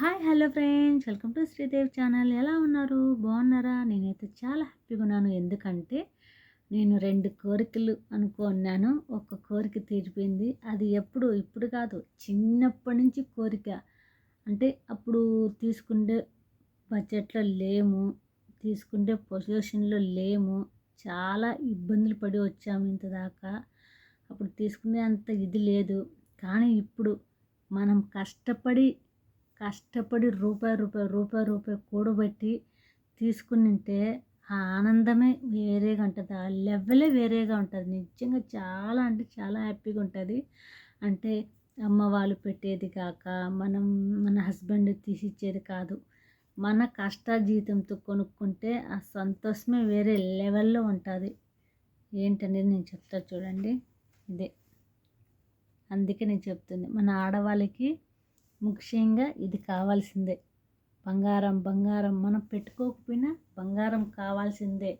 Hi hello friends. Welcome to Sridev channel. ఎలా ఉన్నారు? బాగున్నారా? నేనైతే చాలా హ్యాపీగా ఉన్నాను. ఎందుకంటే నేను రెండు కోరికలు అనుకున్నాను ఒక కోరిక తీరిపోయింది. అది ఎప్పుడు ఇప్పుడు కాదు. చిన్నప్పటి నుంచి కోరిక. అంటే అప్పుడు తీసుకుంటే బడ్జెట్లో లేము. తీసుకుంటే పొజిషన్లో లేము. చాలా ఇబ్బందులు పడి వచ్చాము ఇంత దాకా అప్పుడు తీసుకునే అంత ఇది లేదు. కానీ ఇప్పుడు మనం కష్టపడి కష్టపడి రూపాయి రూపాయి రూపాయి రూపాయి కూడబెట్టి తీసుకునింటే ఆ ఆనందమే వేరేగా ఉంటుంది. ఆ లెవెలే వేరేగా ఉంటుంది. నిజంగా చాలా అంటే చాలా హ్యాపీగా ఉంటుంది. అంటే అమ్మ వాళ్ళు పెట్టేది కాక మనం మన హస్బెండ్ తీసిచ్చేది కాదు. మన కష్ట జీతంతో కొనుక్కుంటే ఆ సంతోషమే వేరే లెవెల్లో ఉంటుంది. ఏంటనేది నేను చెప్తా చూడండి. ఇదే. అందుకే నేను చెప్తుంది. మన ఆడవాళ్ళకి ముఖ్యంగా ఇది కావాల్సిందే. బంగారం బంగారం మనం పెట్టుకోకపోయినా బంగారం కావాల్సిందే.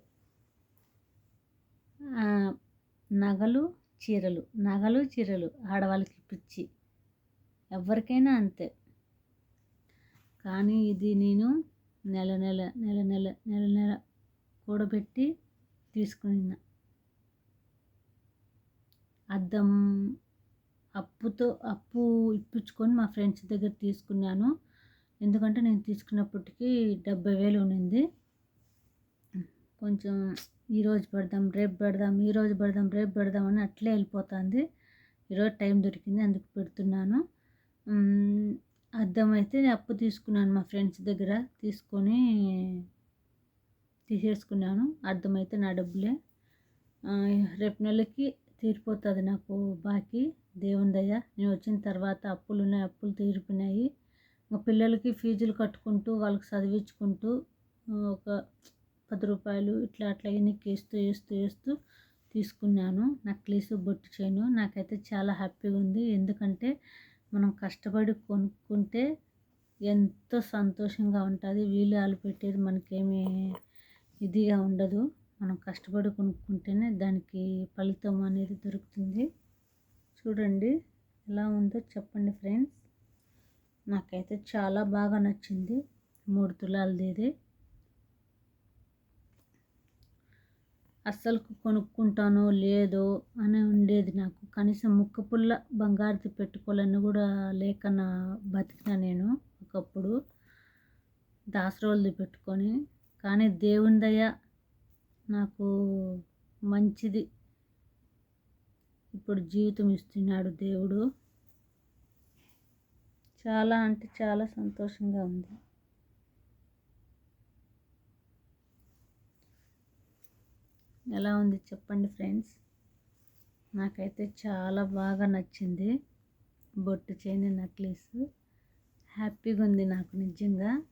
నగలు చీరలు నగలు చీరలు ఆడవాళ్ళకి పిచ్చి ఎవరికైనా అంతే. కానీ ఇది నేను నెల నెల నెల నెల నెల నెల కూడబెట్టి తీసుకున్నా అద్దం అప్పుతో అప్పు ఇప్పించుకొని మా ఫ్రెండ్స్ దగ్గర తీసుకున్నాను. ఎందుకంటే నేను తీసుకున్నప్పటికీ డెబ్బై వేలు ఉన్నింది కొంచెం ఈరోజు పెడదాం రేపు పెడదాం ఈరోజు పెడదాం రేపు పెడదాం అని అట్లే వెళ్ళిపోతుంది. ఈరోజు టైం దొరికింది అందుకు పెడుతున్నాను. అద్దం అయితే అప్పు తీసుకున్నాను మా ఫ్రెండ్స్ దగ్గర తీసుకొని తీసేసుకున్నాను. అర్థమైతే నా డబ్బులే. రేపు నెలకి తీరిపోతుంది నాకు బాకీ. దేవుని దయ. నేను వచ్చిన తర్వాత అప్పులు ఉన్నాయి అప్పులు తీరిపోయినాయి. మా పిల్లలకి ఫీజులు కట్టుకుంటూ వాళ్ళకి చదివించుకుంటూ ఒక పది రూపాయలు ఇట్లా అట్లా ఎన్నికి వేస్తూ వేస్తూ వేస్తూ తీసుకున్నాను. నక్లీసు బొట్టు చేయను నాకైతే చాలా హ్యాపీగా ఉంది. ఎందుకంటే మనం కష్టపడి కొనుక్కుంటే ఎంతో సంతోషంగా ఉంటుంది. వీళ్ళు వాళ్ళు పెట్టేది మనకేమీ ఇదిగా ఉండదు. మనం కష్టపడి కొనుక్కుంటేనే దానికి ఫలితం అనేది దొరుకుతుంది. చూడండి ఎలా ఉందో చెప్పండి ఫ్రెండ్స్. నాకైతే చాలా బాగా నచ్చింది. మూడు తులాలది ఇది. అస్సలు కొనుక్కుంటానో లేదో అని ఉండేది నాకు. కనీసం ముక్క పుల్ల బంగారుది పెట్టుకోవాలని కూడా లేక నా బతికినా నేను ఒకప్పుడు. దాసరోళ్ళది పెట్టుకొని. కానీ దేవుని దయ నాకు మంచిది. ఇప్పుడు జీవితం ఇస్తున్నాడు దేవుడు. చాలా అంటే చాలా సంతోషంగా ఉంది. ఎలా ఉంది చెప్పండి ఫ్రెండ్స్? నాకైతే చాలా బాగా నచ్చింది. బొట్టు చేయని నెక్లెస్. హ్యాపీగా ఉంది నాకు నిజంగా.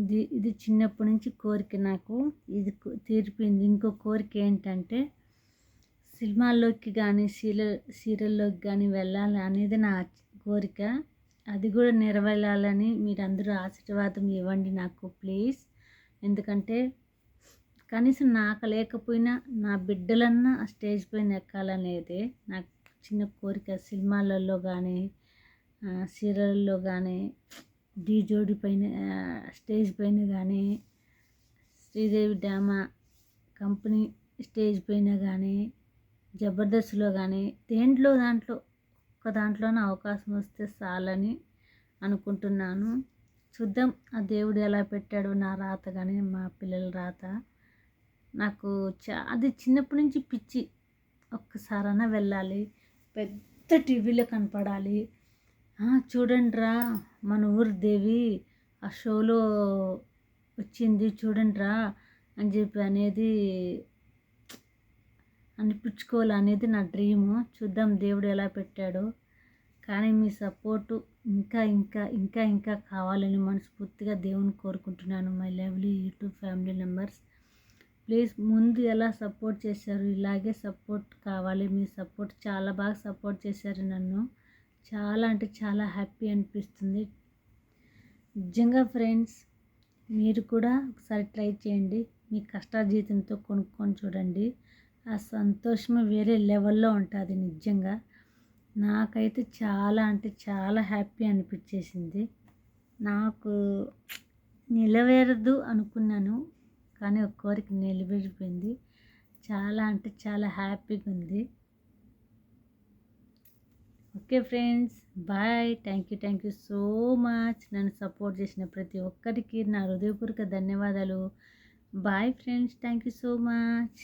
ఇది ఇది చిన్నప్పటి నుంచి కోరిక నాకు. ఇది తీరిపోయింది. ఇంకో కోరిక ఏంటంటే సినిమాల్లోకి కానీ సీరియల్ సీరియల్లోకి కానీ వెళ్ళాలి అనేది నా కోరిక. అది కూడా నెరవేరాలని మీరు అందరూ ఆశీర్వాదం ఇవ్వండి నాకు ప్లీజ్. ఎందుకంటే కనీసం నాకు లేకపోయినా నా బిడ్డలన్నా ఆ స్టేజ్ పైన ఎక్కాలనేది నాకు చిన్న కోరిక. సినిమాలలో కానీ సీరియల్లో కానీ డీ జోడి పైన స్టేజ్ పైన కానీ శ్రీదేవి డ్యామా కంపెనీ స్టేజ్ పైన కానీ జబర్దస్త్లో కానీ దేంట్లో దాంట్లో ఒక దాంట్లోనే అవకాశం వస్తే చాలని అనుకుంటున్నాను. చూద్దాం ఆ దేవుడు ఎలా పెట్టాడు నా రాత కానీ మా పిల్లల రాత. నాకు చా అది చిన్నప్పటి నుంచి పిచ్చి. ఒక్కసారైనా వెళ్ళాలి. పెద్ద టీవీలో కనపడాలి. చూడండిరా. మన ఊరి దేవి ఆ షోలో వచ్చింది చూడండిరా అని చెప్పి అనేది అనిపించుకోవాలనేది నా డ్రీము చూద్దాం దేవుడు ఎలా పెట్టాడో. కానీ మీ సపోర్టు ఇంకా ఇంకా ఇంకా ఇంకా కావాలని మనస్ఫూర్తిగా దేవుని కోరుకుంటున్నాను my lovely YouTube family members please ముందు ఎలా సపోర్ట్ చేశారు ఇలాగే సపోర్ట్ కావాలి. మీ సపోర్ట్ చాలా బాగా సపోర్ట్ చేశారు నన్ను. చాలా అంటే చాలా హ్యాపీ అనిపిస్తుంది. నిజంగా ఫ్రెండ్స్ మీరు కూడా ఒకసారి ట్రై చేయండి. మీ కష్టాజీతంతో కొనుక్కొని చూడండి. ఆ సంతోషం వేరే లెవెల్లో ఉంటుంది నిజంగా. నాకైతే చాలా అంటే చాలా హ్యాపీ అనిపించేసింది. నాకు నిలవేరదు అనుకున్నాను కానీ ఒక కోరిక నిలబెడిపోయింది. చాలా అంటే చాలా హ్యాపీగా ఉంది. Okay friends bye. Thank you thank you so much. నన్ను సపోర్ట్ చేసిన ప్రతి ఒక్కరికి నా హృదయపూర్వక ధన్యవాదాలు. Bye friends thank you so much.